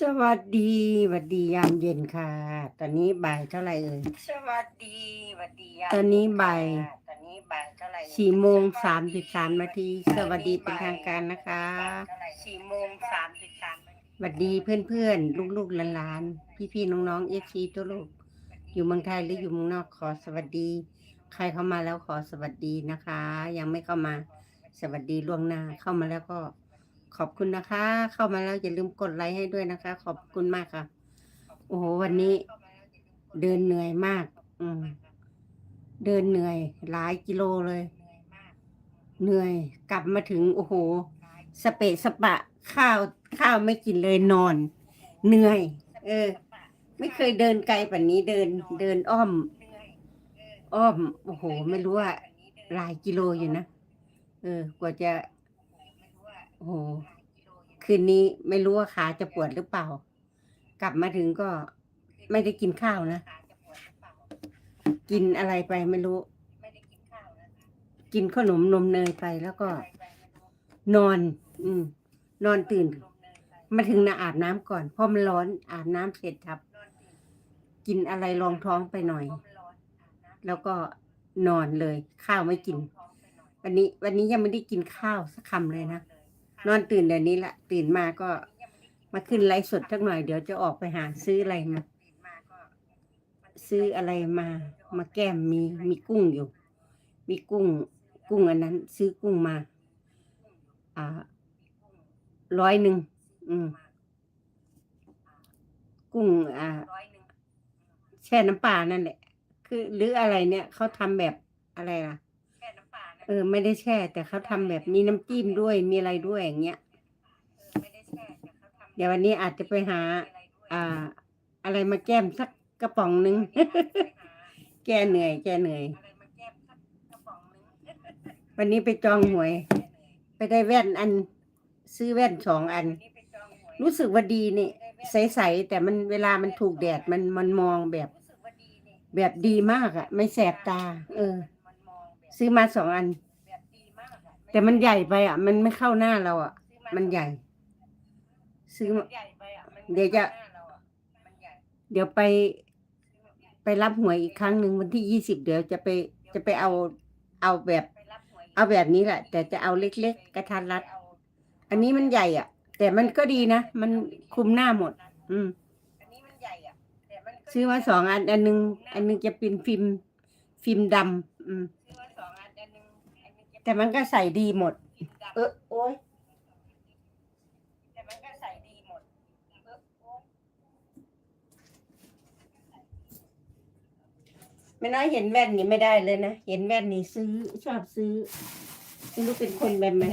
สวัสดีสวัสดียามเย็นค่ะ ตอนนี้บ่ายเท่าไหร่เอ่ย สวัสดีสวัสดียามตอนนี้บ่ายค่ะตอนนี้บ่ายเท่าไหร่สี่โมงสามสิบสามนาที สวัสดีเป็นทางการนะคะสี่โมงสามสิบสามนาทีสวัสดีเพื่อนๆลูกๆหลานๆพี่ๆน้องๆเอฟซีตัวลูก อยู่เมืองไทยหรืออยู่เมืองนอกขอสวัสดี ใครเข้ามาแล้วขอสวัสดีนะคะ ยังไม่เข้ามา สวัสดีล่วงหน้าเข้ามาแล้วก็ ขอบคุณนะคะ เข้ามาแล้วอย่าลืมกดไลค์ให้ด้วยนะคะ ขอบคุณมากค่ะ โอ้โหวันนี้ เดินเหนื่อยมาก อืมเดินเหนื่อย หลายกิโลเลย เหนื่อยกลับมาถึง โอ้โห สเปะสปะ ข้าวข้าวไม่กินเลยนอน เหนื่อย เออ ไม่เคยเดินไกลแบบนี้เดิน เดินอ้อม อ้อม โอ้โห ไม่รู้ว่าหลายกิโลอยู่นะ เออกว่าจะ โอ้โหคืนนี้ไม่รู้ว่าขาจะปวดหรือเปล่า กลับมาถึงก็ไม่ได้กินข้าวนะ กินอะไรไปไม่รู้ กินขนมนมเนยไปแล้วก็ นอน อืม นอนตื่น มาถึงนะอาบน้ำก่อนเพราะมันร้อนอาบน้ำเสร็จครับ กินอะไรรองท้องไปหน่อย แล้วก็นอนเลย ข้าวไม่กิน วันนี้ วันนี้ยังไม่ได้กินข้าวสักคำเลยนะ นอนตื่นเดี๋ยวนี้ละตื่นมาก็มาขึ้นไลฟ์สดสักหน่อยเดี๋ยวจะออกไปหาซื้ออะไรมาซื้ออะไรมา มาแก้มมีมีกุ้งอยู่ มีกุ้ง กุ้งอันนั้น ซื้อกุ้งมา อ่าร้อยหนึ่งอืม กุ้ง อ่าแช่น้ำปลานั่นแหละ คือหรืออะไรเนี่ยเขาทำแบบอะไรล่ะ ออไม่ได้แช่ แต่เขาทำแบบมีน้ำจิ้มด้วยมีอะไรด้วยอย่างเงี้ยเดี๋ยววันนี้อาจจะไปหา อ่า อะไรมาแก้มสักกระป๋องหนึ่งแก้เหนื่อย แก้เหนื่อย วันนี้ไปจองหวย ไปได้แว่นอัน ซื้อแว่นสองอัน รู้สึกว่าดีนี่ใสๆแต่มันเวลามันถูกแดดมันมันมองแบบ แบบดีมากอะไม่แสบตา เออ ซื้อมาสองอัน แต่มันใหญ่ไปอะ มันไม่เข้าหน้าเราอะ มันใหญ่ ซื้อมาเดี๋ยวจะ เดี๋ยวไป ไปรับหวยอีกครั้งหนึ่งวันที่ยี่สิบเดี๋ยวจะไปจะไปเอาเอาแบบ เอาแบบนี้แหละ แต่จะเอาเล็กๆ กระทันรัด อันนี้มันใหญ่อะ แต่มันก็ดีนะ มันคลุมหน้าหมด อืมซื้อมาสองอัน อันหนึง อันหนึงจะเป็นฟิล์มฟิล์มดำอืม แต่มันก็ใส่ดีหมด เออโอ้ยแต่มันก็ใส่ดีหมดเออโอ๊ยไม่น้อยเห็นแว่นนี่ไม่ได้เลยนะ เห็นแว่นนี่ซื้อชอบซื้อไม่รู้เป็นคนแบบไหน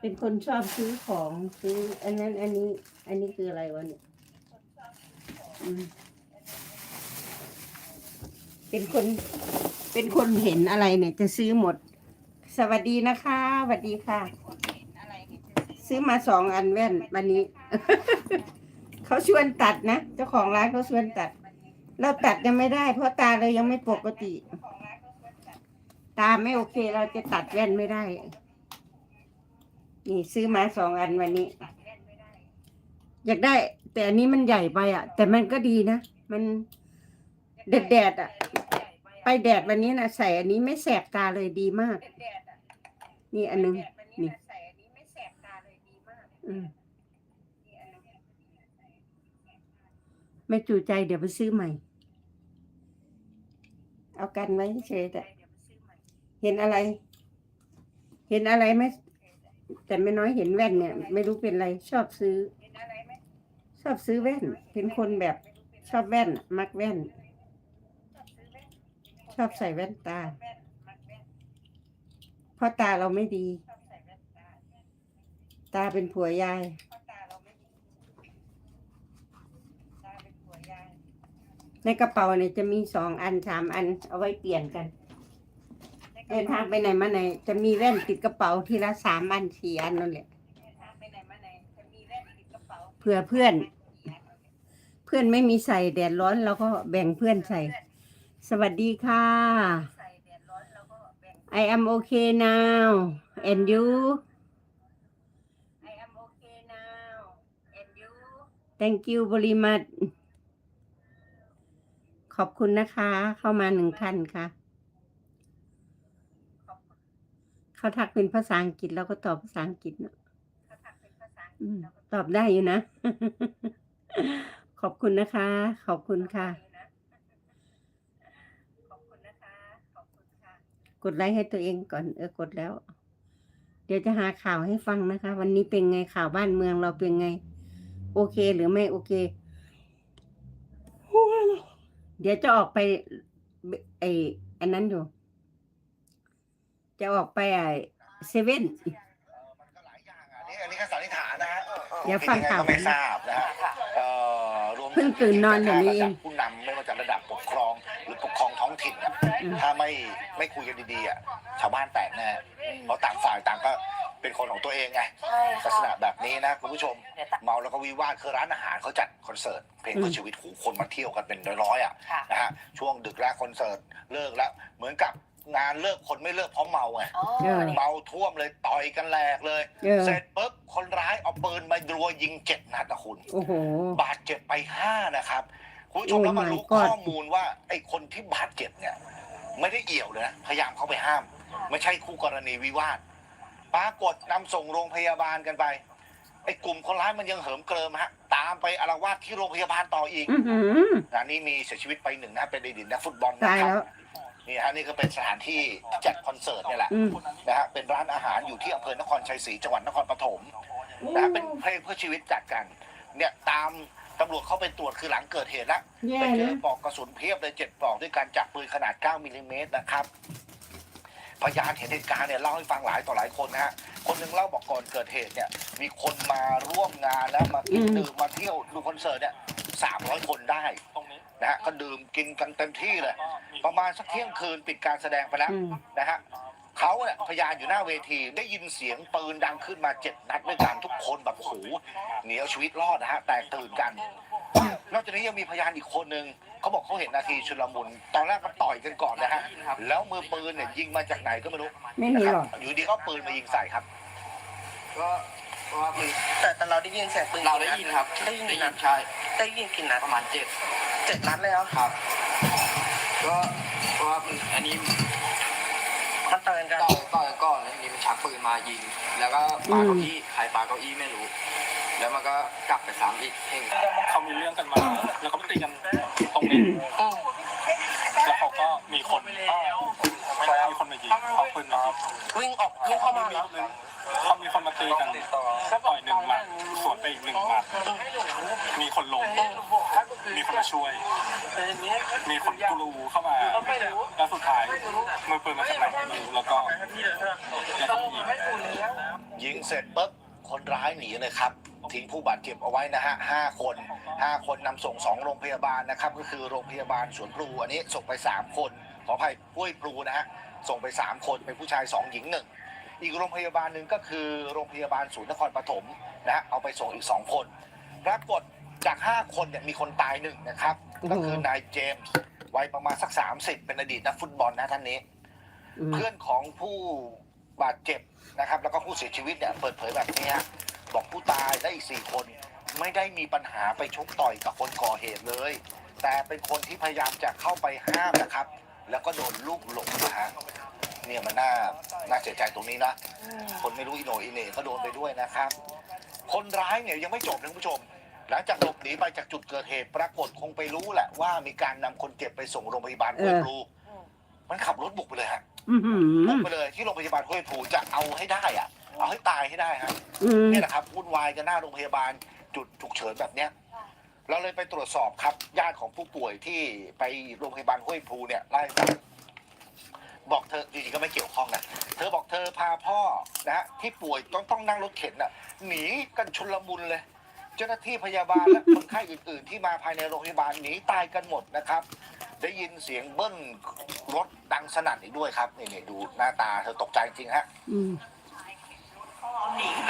เป็นคนชอบซื้อของซื้อ อันนั้นอันนี้ อันนี้คืออะไรวะเนี่ยอืมเป็นคน เป็นคนเห็นอะไรเนี่ยจะซื้อหมด สวัสดีนะคะสวัสดีค่ะ ซื้อมาสองอันแว่นวันนี้ เขาชวนตัดนะ เจ้าของร้านเขาชวนตัด เราตัดยังไม่ได้ เพราะตาเรายังไม่ปกติ ตาไม่โอเคเราจะตัดแว่นไม่ได้ นี่ซื้อมาสองอันวันนี้ อยากได้ แต่อันนี้มันใหญ่ไปอะ แต่มันก็ดีนะ มันแดดแดดๆอะ ไปแดดวันนี้นะใส่อันนี้ไม่แสบตาเลยดีมากแดดๆอะนี่อันนึงแดดๆวันนี้นะใส่อันนี้ไม่แสบตาเลยดีมากอืมนี่อันนึงไม่จูใจเดี๋ยวไปซื้อใหม่ เอากันไว้เฉยๆแต่เดี๋ยวมาซื้อใหม่เห็นอะไร เห็นอะไรไหมแต่ไม่น้อยเห็นแว่นเนี่ย ไม่รู้เป็นอะไร ชอบซื้อเห็นอะไรไหมชอบซื้อแว่น เป็นคนแบบชอบแว่นอะมักแว่น ชอบซื้อแว่น ช อบใส่แว่นตาแว่นมักแว่นเพราะตาเราไม่ดีชอบใส่แว่นตาตาเป็นผัวยายเพราะตาเราไม่ดี ตาเป็นผัวยาย ในกระเป๋าเนี่ยจะมีสองอันสามอัน เอาไว้เปลี่ยนกัน เดินทางไปไหนมาไหน จะมีแว่นติดกระเป๋าทีละสามอันสี่อันนั่นแหละเดินทางไปไหนมาไหนจะมีแว่นติดกระเป๋าเผื่อเพื่อน เพื่อนไม่มีใส่แดดร้อนเราก็แบ่งเพื่อนใส่ สวัสดีค่ะใส่แดดร้อนแล้วก็แบ่ง I am okay now and you I am okay now and thank you very much ขอบคุณนะคะ เข้ามาหนึ่งท่านค่ะ เขาทักเป็นภาษาอังกฤษเราก็ตอบภาษาอังกฤษเนอะเขาทำเป็นภาษาอังกอืฤษมแล้วก็ตอบได้อยู่นะ ขอบคุณนะคะ ขอบคุณค่ะ ขอบคุณนะคะ ขอบคุณค่ะ กดไลค์ให้ตัวเองก่อนเออกดแล้ว เดี๋ยวจะหาข่าวให้ฟังนะคะ วันนี้เป็นไงข่าวบ้านเมืองเราเป็นไง โอเคหรือไม่โอเค เดี๋ยวจะออกไปไออันนั้นอยู่ จะออกไปไอเซเว่นมันก็หลายอย่างอะนี่อันนี้แค่สันนิษฐานนะฮะเดี๋ยวฟังข่าวก็ไม่ทราบนะฮะเอ่อรวมเพิ่งตื่นนอนเดี๋ยวนี้เอง ถิ่นอะอืมถ้าไม่ไม่คุยกันดีๆอะชาวบ้านแตกแน่เพราะต่างฝ่ายต่างก็เป็นคนของตัวเองไงใช่ลักค่ะษณะแบบนี้นะคุณผู้ชม เมาแล้วก็วิวาทคือร้านอาหารเขาจัดคอนเสิร์ตเพลงเพื่อชีวิตหูคนมาเที่ยวกันเป็นร้อยๆอะ ค่ะนะฮะช่วงดึกแล้วคอนเสิร์ตเลิกแล้ว เหมือนกับงานเลิกคนไม่เลิกเพราะเมาไงอ๋อเออ เมาท่วมเลยต่อยกันแหลกเลย เออ เสร็จปุ๊บคนร้ายเอาปืนมารัวยิงเจ็ดนัดนะคุณ โอ้โห บาดเจ็บไปห้านะครับ คุณผู้ชม Oh แล้วมา my รู้ God ข้อมูลว่าไอ้คนที่บาดเจ็บเนี่ย ไม่ได้เอี่ยวเลยนะพยายามเข้าไปห้าม ไม่ใช่คู่กรณีวิวาทปรากฏนำส่งโรงพยาบาลกันไปไอ้กลุ่มคนร้ายมันยังเหิมเกริมฮะ ตามไปอารวาสที่โรงพยาบาลต่ออีกอือหือ งานนี้มีเสียชีวิตไปหนึ่งนะเป็นอดีตนักฟุตบอลนะตายครัแล้บวนี่ฮะนี่ก็เป็นสถานที่จัดคอนเสิร์ตเนี่ยแหละ อืม นะฮะเป็นร้านอาหารอยู่ที่อำเภอนครชัยศรีจังหวัดนครปฐมนะฮะเป็นเพลงเพื่อชีวิตจัดกัน เนี่ยตาม ตำรวจเข้าไปตรวจคือหลังเกิดเหตุแล้วแย่ไปเจอนะปลอกกระสุนเพียบเลยเจ็ดปลอกด้วยการจับปืนขนาด 9มิลลิเมตรนะครับ พยานเห็นเหตุการณ์เนี่ยเล่าให้ฟังหลายต่อหลายคนนะฮะ คนหนึ่งเล่าบอกก่อนเกิดเหตุเนี่ย มีคนมาร่วมงานแล้วมากินดื่มมาเที่ยวดูคอนเสิร์ตเนี่ยสามร้อยคนได้นะฮะก็ดื่มกินกันเต็มที่เลย ประมาณสักเที่ยงคืนปิดการแสดงไปแล้ว อืม นะฮะ เขาเนี่ยพยานอยู่หน้าเวทีได้ยินเสียงปืนดังขึ้นมาเจ็ดนัดด้วยกันทุกคนแบบโอ้โหหนีเอาชีวิตรอดนะฮะแตกตื่นกัน นอกจากนี้ยังมีพยานอีกคนนึงเขาบอกเขาเห็นนาทีชุลมุนตอนแรกก็ต่อยกันก่อนนะฮะแล้วมือปืนเนี่ยยิงมาจากไหนก็ไม่รู้ไม่นะมีครัหรบอกอยู่ดีก็เอาปืนมายิงใส่ครับ ก็ว่ามันแต่แต่เราได้ยินเสียงปืนเราได้ยินครับได้ยินได้กี่ยินันดใช่ได้ยินกี่นัดประมาณเจ็ดเจ็ดนัดเลยเหรอครับ ก็เพราะว่ามันอันนี้ มันต่อยกัน ต่อยต่อยกันก่อนแล้วทีนี้มันชักปืนมายิง แล้วก็ปาเก้าอี้ใครปาเก้าอี้ไม่รู้ แล้วมันก็กลับไปซ้ำอีกเองเขามีเรื่องกันมา แล้วก็ไปตีกันตรงนี้อืมแล้วเขาก็มีคนมีคนมายิงเขาปืนมายิงวิ่งออกวิ่งเข้ามาเหรอ เขามีคนมาตีกันต่อยหนึ่งหมัดสวนไปอีกหนึ่งหมัดมีคนล้มมีคนมาช่วย มีคนกรูเข้ามา แล้วสุดท้ายมือปืนมาจากไหนไม่รู้แล้วก็แล้วก็ยิงยิงเสร็จปุ๊บคนร้ายหนีเลยครับทิ้งผู้บาดเจ็บเอาไว้นะฮะห้าคนห้าคนนำส่งสองโรงพยาบาลนะครับ ก็คือโรงพยาบาลสวนพลูอันนี้ส่งไปสามคน ขออภัยห้วยพลูนะฮะส่งไปสามคนเป็นผู้ชายสองหญิงหนึ่ง อีกโรงพยาบาลหนึ่งก็คือโรงพยาบาลศูนย์นครปฐมนะฮะเอาไปส่งอีกสองคนปรากฏจากห้าคนเนี่ยมีคนตายหนึ่งนะครับ ก็คือนายเจมส์วัยประมาณสักสามสิบเป็นอดีตนักฟุตบอลนะท่านนี้อืมเพื่อนของผู้บาดเจ็บนะครับ แล้วก็ผู้เสียชีวิตเนี่ยเปิดเผยแบบนี้ฮะบอกผู้ตายได้อีกสี่คน ไม่ได้มีปัญหาไปชกต่อยกับคนก่อเหตุเลย แต่เป็นคนที่พยายามจะเข้าไปห้ามนะครับ แล้วก็โดนลูกหลงนะฮะ เนี่ยมันน่าน่าเสียใจตรงนี้นะ คนไม่รู้อีโหนอีเหน่ก็โดนไปด้วยนะครับ คนร้ายเนี่ยยังไม่จบนะคุณผู้ชม หลังจากหลบหนีไปจากจุดเกิดเหตุ ปรากฏคงไปรู้แหละว่ามีการนำคนเจ็บไปส่งโรงพยาบาลห้วยพลูมันขับรถบุกไปเลยฮะอือหือบุกไปเลยที่โรงพยาบาลห้วยผูจะเอาให้ได้อะเอาให้ตายให้ได้ฮะอืมนี่แหละครับวุ่นวายกันหน้าโรงพยาบาลจุดฉุกเฉินแบบเนี้ย เราเลยไปตรวจสอบครับญาติของผู้ป่วยที่ไปโรงพยาบาลห้วยผูเนี่ยไล่าให้ฟัง บอกเธอจริงๆก็ไม่เกี่ยวข้องนะเธอบอกเธอพาพ่อนะฮะที่ป่วยต้องต้องนั่งรถเข็นน่ะหนีกันชุลมุนเลย เจ้าหน้าที่พยาบาลและคนไข้อื่น ๆ ที่มาภายในโรงพยาบาลหนีตายกันหมดนะครับ ได้ยินเสียงเบิ้ลรถดังสนั่นอีกด้วยครับนี่นี่ดูหน้าตาเธอตกใจจริงฮะ อืม หนี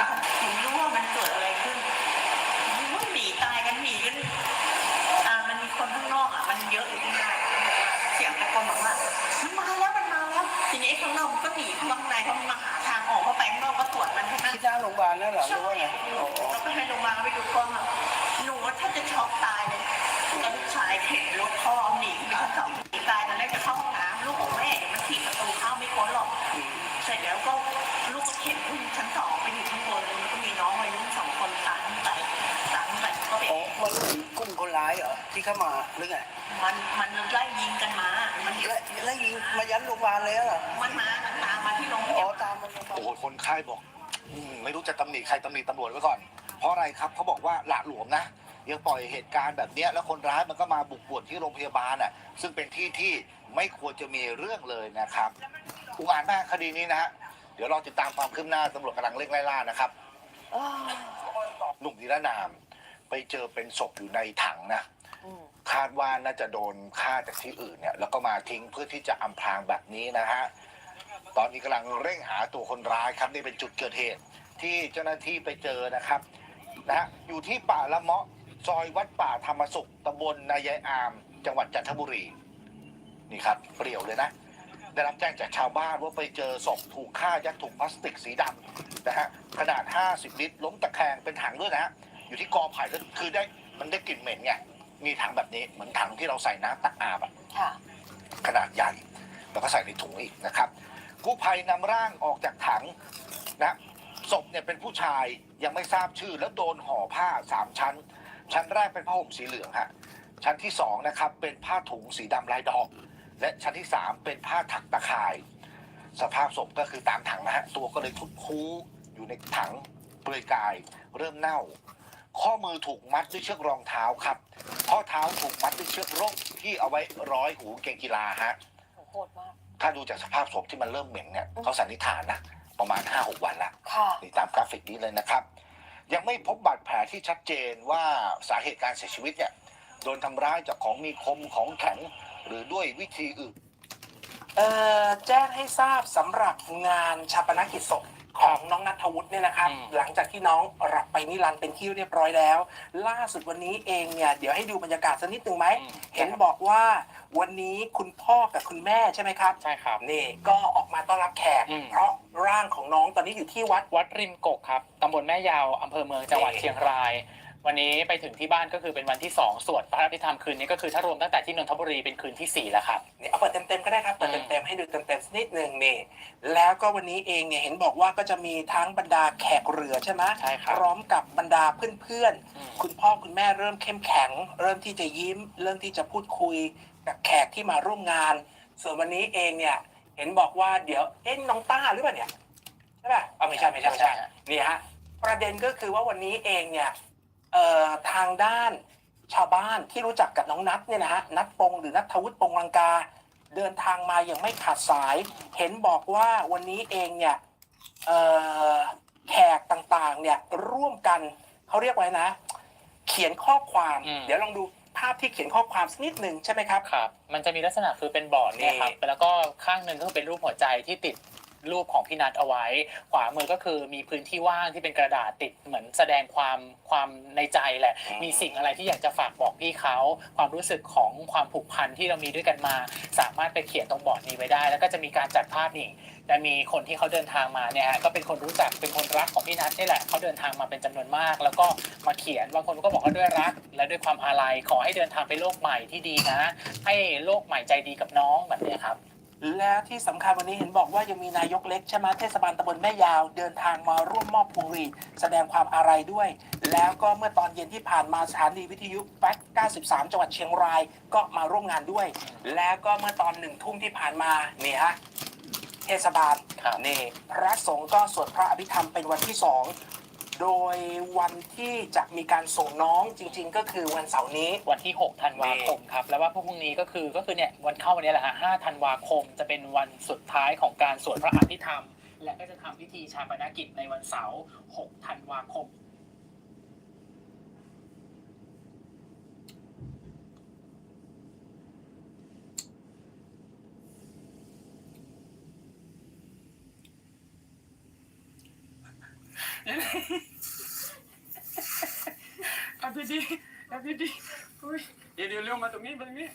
มา มายันโรงพยาบาลเลยเหรอมันมามันตามมาที่โรงพอ๋อยาบาลตามมันมาโอ้โหคนไข้บอกอืมไม่รู้จะตำหนิใครตำหนิตำรวจไว้ก่อน เพราะอะไรครับเขาบอกว่าหละหลวมนะ ยังปล่อยเหตุการณ์แบบเนี้ยแล้วคนร้ายมันก็มาบุกป่วนที่โรงพยาบาลอะ ซึ่งเป็นที่ที่ไม่ควรจะมีเรื่องเลยนะครับอุกอาจมากคดีนี้นะฮะเดี๋ยวเราติดตามความคืบหน้าตำรวจกำลังเร่งไล่ล่านะครับอ้าวหนุ่มนิรนาม ไปเจอเป็นศพอยู่ในถังนะอืม คาดว่าน่าจะโดนฆ่าจากที่อื่นเนี่ยแล้วก็มาทิ้งเพื่อที่จะอำพรางแบบนี้นะฮะตอนนี้กำลังเร่งหาตัวคนร้ายครับนี่เป็นจุดเกิดเหตุ ที่เจ้าหน้าที่ไปเจอนะครับนะฮะอยู่ที่ป่าละเมาะซอยวัดป่าธรรมสุขตำบลนายายอาม จังหวัดจันทบุรีนี่ครับเปรี่ยวเลยนะ ได้รับแจ้งจากชาวบ้านว่าไปเจอศพถูกฆ่ายัดถุงพลาสติกสีดำนะฮะขนาด 50 ลิตร ล้มตะแคงเป็นถังด้วยนะฮะอยู่ที่กอไผ่แล้วคือได้มันได้กลิ่นเหม็นไง มีถังแบบนี้เหมือนถังที่เราใส่น้ำตักอาบอะค่ะ ขนาดใหญ่ แล้วก็ใส่ในถุงอีกนะครับ กู้ภัยนำร่างออกจากถังนะศพเนี่ยเป็นผู้ชายยังไม่ทราบชื่อ แล้วโดนห่อผ้าสามชั้น ชั้นแรกเป็นผ้าห่มสีเหลืองฮะชั้นที่สองนะครับเป็นผ้าถุงสีดำลายดอก และชั้นที่สามเป็นผ้าถักตะข่าย สภาพศพก็คือตามถังนะฮะตัวก็เลยทุดคูอยู่ในถังเปลือยกาย เริ่มเน่า ข้อมือถูกมัดด้วยเชือกรองเท้าครับ ข้อเท้าถูกมัดด้วยเชือกร่มที่เอาไว้ร้อยหูกางเกงกีฬาฮะโหดมาก ถ้าดูจากสภาพศพที่มันเริ่มเหม็นเนี่ยเขาสันนิษฐานนะประมาณ 5-6 วันละ ค่ะ นี่ตามกราฟิกนี้เลยนะครับ ยังไม่พบบาดแผลที่ชัดเจนว่าสาเหตุการเสียชีวิตเนี่ยโดนทำร้ายจากของมีคมของแข็งหรือด้วยวิธีอื่น เอ่อ แจ้งให้ทราบสำหรับงานชาปนกิจศพ ของน้องนัทวุฒิเนี่ยนะครับ อืม หลังจากที่น้องรับไปนิรันดร์เป็นที่เรียบร้อยแล้ว ล่าสุดวันนี้เองเนี่ยเดี๋ยวให้ดูบรรยากาศสักนิดหนึ่งไหม เห็นบอกว่าวันนี้คุณพ่อกับคุณแม่ใช่ไหมครับ ใช่ครับ นี่ก็ออกมาต้อนรับแขก อืม เพราะร่างของน้องตอนนี้อยู่ที่วัด วัดริมกกครับตำบลแม่ยาวอำเภอเมืองจังหวัดนี่เชียงราย วันนี้ไปถึงที่บ้านก็คือเป็นวันที่2สวดพระอภิธรรมคืนนี้ก็คือถ้ารวมตั้งแต่ที่นนทบุรีเป็นคืนที่4แล้วครับนี่เอาเปิดเต็มๆก็ได้ครับเปิดอืมเต็มๆให้ดูเต็มๆสักนิดหนึ่งนี่แล้วก็วันนี้เองเนี่ยเห็นบอกว่าก็จะมีทั้งบรรดาแขกเรือใช่ไหมใช่ครับพร้อมกับบรรดาเพื่อนๆอืมคุณพ่อคุณแม่เริ่มเข้มแข็ง เริ่มที่จะยิ้ม เริ่มที่จะพูดคุยกับแขกที่มาร่วมงาน ส่วนวันนี้เองเนี่ยเห็นบอกว่าเดี๋ยวเอ๊ะน้องต้าหรือเปล่าเนี่ยใช่ป่ะอ๋อไม่ใช่ไม่ใช่ไม่ใช่นี่ฮะประเด็นก็คือว่าวันนี้เองเนี่ยเอ่อ ทางด้านชาวบ้านที่รู้จักกับน้องนัทเนี่ยนะฮะนัทปงหรือนัทวุฒิปงลังกา เดินทางมาอย่างไม่ขาดสาย เห็นบอกว่าวันนี้เองเนี่ยเอ่อแขกต่างๆเนี่ยร่วมกันเขาเรียกไว้นะ เขียนข้อความอืมเดี๋ยวลองดูภาพที่เขียนข้อความสักนิดหนึ่งใช่ไหมครับครับ มันจะมีลักษณะคือเป็นบอร์ดเนี่ยครับนี่แล้วก็ข้างหนึ่งก็คือเป็นรูปหัวใจที่ติด รูปของพี่นัทเอาไว้ ขวามือก็คือมีพื้นที่ว่างที่เป็นกระดาษติดเหมือนแสดงความความในใจแหละ มีสิ่งอะไรที่อยากจะฝากบอกพี่เขาความรู้สึกของความผูกพันที่เรามีด้วยกันมา สามารถไปเขียนตรงบอร์ดนี้ไว้ได้ แล้วก็จะมีการจัดภาพนี่จะมีคนที่เขาเดินทางมาเนี่ยฮะก็เป็นคนรู้จักเป็นคนรักของพี่นัทนี่แหละเขาเดินทางมาเป็นจำนวนมาก แล้วก็มาเขียนบางคนก็บอกว่าด้วยรัก และด้วยความอาลัยขอให้เดินทางไปโลกใหม่ที่ดีนะ ให้โลกใหม่ใจดีกับน้องแบบเนี้ยครับ และที่สำคัญวันนี้เห็นบอกว่ายังมีนายกเล็กใช่ไหมเทศบาลตำบลแม่ยาวเดินทางมาร่วมมอบพวงหรีดแสดงความอาลัยด้วย แล้วก็เมื่อตอนเย็นที่ผ่านมาสถานีวิทยุแฟก93 จังหวัดเชียงราย ก็มาร่วมงานด้วย แล้วก็เมื่อตอนหนึ่งทุ่มที่ผ่านมานี่ฮะเทศบาลครับนี่พระสงฆ์ก็สวดพระอภิธรรมเป็นวันที่สอง โดยวันที่จะมีการส่งน้องจริง ๆ ก็คือวันเสาร์นี้ วันที่ 6 ธันวาคมครับ แล้วว่าพรุ่งนี้ก็คือก็คือเนี่ยวันเข้าวันนี้แหละฮะ5ธันวาคมจะเป็นวันสุดท้ายของการสวดพระอภิธรรม และก็จะทำพิธีชาปนกิจในวันเสาร์ 6 ธันวาคม พี่ดีๆเอาดีอุ้ยเดี๋ยวเดี๋ยวเร็วมาตรงนี้มาตรงนี้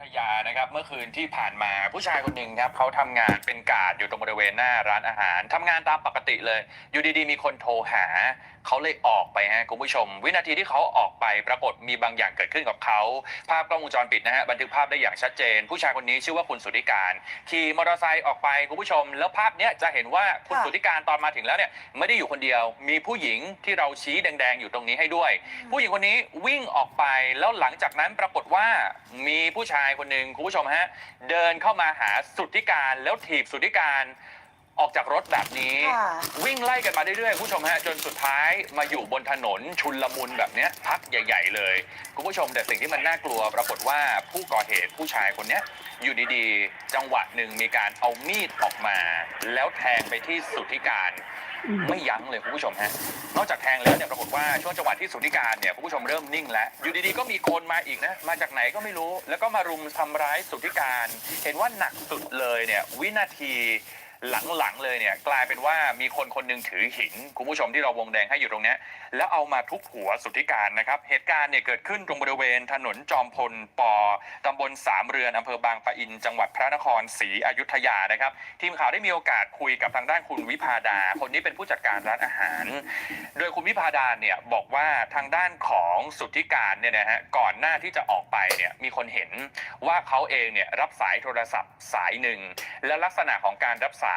ทยานะครับ เมื่อคืนที่ผ่านมาผู้ชายคนหนึ่งครับเขาทำงานเป็นกาดอยู่ตรงบริเวณหน้าร้านอาหารทำงานตามปกติเลย อยู่ดีๆ มีคนโทรหาเขาเลยออกไปฮะคุณผู้ชม วินาทีที่เขาออกไปปรากฏมีบางอย่างเกิดขึ้นกับเขา ภาพกล้องวงจรปิดนะฮะบันทึกภาพได้อย่างชัดเจน ผู้ชายคนนี้ชื่อว่าคุณสุทธิการขี่มอเตอร์ไซค์ออกไปคุณผู้ชม แล้วภาพเนี้ยจะเห็นว่าคุณค่ะสุทธิการตอนมาถึงแล้วเนี่ยไม่ได้อยู่คนเดียว มีผู้หญิงที่เราชี้แดง ๆ อยู่ตรงนี้ให้ด้วย ผู้หญิงคนนี้วิ่งออกไปแล้วหลังจากนั้นปรากฏว่ามีผู้ชายคนหนึ่งคุณผู้ชมฮะเดินเข้ามาหาสุทธิการแล้วถีบสุทธิการ ออกจากรถแบบนี้ ค่ะ วิ่งไล่กันมาเรื่อยๆคุณผู้ชมฮะจนสุดท้ายมาอยู่บนถนนชุนลมุนแบบเนี้ยพักใหญ่ ๆ เลยคุณผู้ชมแต่สิ่งที่มันน่ากลัวปรากฏว่าผู้ก่อเหตุผู้ชายคนเนี้ยอยู่ดีๆ จังหวะหนึ่งมีการเอามีดออกมา แล้วแทงไปที่สุทธิการ ไม่ยั้งเลยคุณผู้ชมฮะ นอกจากแทงแล้วเนี่ยปรากฏว่าช่วงจังหวะที่สุทธิการเนี่ยคุณผู้ชมเริ่มนิ่งแล้ว อยู่ดีๆก็มีคนมาอีกนะ มาจากไหนก็ไม่รู้ แล้วก็มารุมทำร้ายสุทธิการ เห็นว่าหนักสุดเลยเนี่ยวินาที หลังๆเลยเนี่ยกลายเป็นว่ามีคนคนหนึงถือหินคุณผู้ชมที่เราวงแดงให้อยู่ตรงเนี้ยแล้วเอามาทุบหัวสุทธิการนะครับ เหตุการณ์เนี่ยเกิดขึ้นตรงบริเวณถนนจอมพลปอตำบลสามเรือนอำเภอบางปะอิน จังหวัดพระนครศรีอยุธยานะครับ ทีมข่าวได้มีโอกาสคุยกับทางด้านคุณวิพาดา คนนี้เป็นผู้จัดการร้านอาหาร โดยคุณวิพาดาเนี่ยบอกว่าทางด้านของสุทธิการเนี่ยนะฮะก่อนหน้าที่จะออกไปเนี่ยมีคนเห็นว่าเขาเองเนี่ยรับสายโทรศัพท์สายหนึ่งและลักษณะของการรับสาย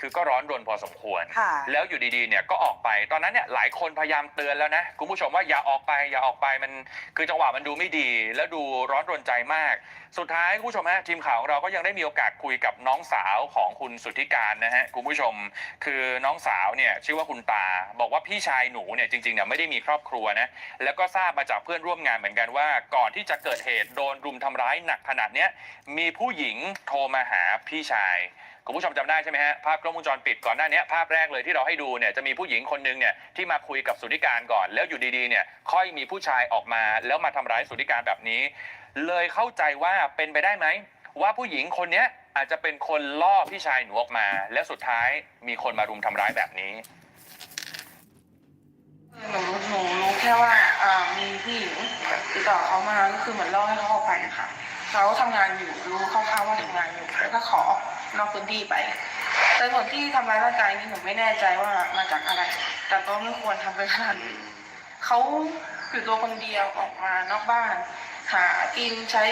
คือก็ร้อนรนพอสมควร ค่ะ แล้วอยู่ดีๆเนี่ยก็ออกไปตอนนั้นเนี่ยหลายคนพยายามเตือนแล้วนะคุณผู้ชมว่าอย่าออกไปอย่าออกไปมันคือจังหวะมันดูไม่ดี แล้วดูร้อนรนใจมาก สุดท้ายคุณผู้ชมฮะทีมข่าวของเราก็ยังได้มีโอกาสคุยกับน้องสาวของคุณสุทธิการนะฮะคุณผู้ชม คือน้องสาวเนี่ยชื่อว่าคุณตา บอกว่าพี่ชายหนูเนี่ยจริงๆเนี่ยไม่ได้มีครอบครัวนะแล้วก็ทราบมาจากเพื่อนร่วมงานเหมือนกันว่า ก่อนที่จะเกิดเหตุโดนรุมทำร้ายหนักขนาดเนี้ยมีผู้หญิงโทรมาหาพี่ชาย คุณผู้ชมจำได้ใช่ไหมฮะภาพกล้องวงจรปิดก่อนหน้านี้ภาพแรกเลยที่เราให้ดูเนี่ยจะมีผู้หญิงคนหนึงเนี่ยที่มาคุยกับสุทธิการก่อน แล้วอยู่ดีๆเนี่ยค่อยมีผู้ชายออกมา แล้วมาทำร้ายสุทธิการแบบนี้ เลยเข้าใจว่าเป็นไปได้ไหม ว่าผู้หญิงคนเนี้ยอาจจะเป็นคนล่อพี่ชายหนูออกมา แล้วสุดท้ายมีคนมารุมทำร้ายแบบนี้ หนูหนูรู้แค่ว่าอ่ามีผู้หญิงติดต่อเขามาก็คือเหมือนล่อให้เขาออกไปนะคะเขาทำงานอยู่รู้คร่าวๆว่าทำงานอยู่แล้วก็ขอออก นอกพื้นที่ไป แต่ผลที่ทำร้ายร่างกายนี่หนูไม่แน่ใจว่ามาจากอะไร แต่ก็ไม่ควรทำไปขนาดนี้เขาอยู่ตัวคนเดียวออกมานอกบ้าน หากินใช้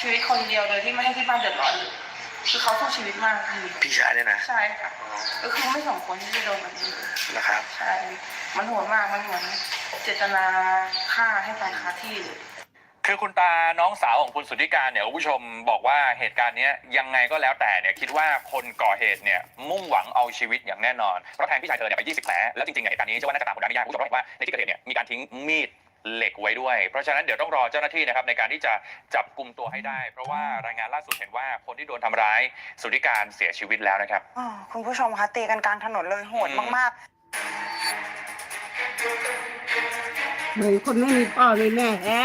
ชีวิตคนเดียวโดยที่ไม่ให้ที่บ้านเดือดร้อนเลยคือเขาสู้ชีวิตมากพี่พี่ชายเนี่ยนะใช่ค่ะก็คือไม่สมควรที่จะโดนแบบนี้นะครับใช่มันโหดมากมันเหมือนเจตนาฆ่าให้ตายคาที่เลย คือคุณตาน้องสาวของคุณสุทธิการเนี่ยคุณผู้ชมบอกว่าเหตุการณ์เนี้ยยังไงก็แล้วแต่เนี่ยคิดว่าคนก่อเหตุเนี่ยมุ่งหวังเอาชีวิตอย่างแน่นอนเพราะแทงพี่ชายเธอเนี่ยไป 20 แผลแล้วจริงๆเนี่ยเหตุการณ์นี้เชื่อว่าน่าจะตามคนได้ไม่ยากคุณผู้ชมเห็นว่าในที่เกิดเหตุเนี่ยมีการทิ้งมีดเหล็กไว้ด้วย เพราะฉะนั้นเดี๋ยวต้องรอเจ้าหน้าที่นะครับในการที่จะจับกลุ่มตัวให้ได้ เพราะว่ารายงานล่าสุดเห็นว่าคนที่โดนทำร้ายสุทธิการเสียชีวิตแล้วนะครับอ๋อคุณผู้ชมคะตีกันกลางถนนเลยโหดอืม มากเหมือนคนไม่มีพ่อมีแม่แท้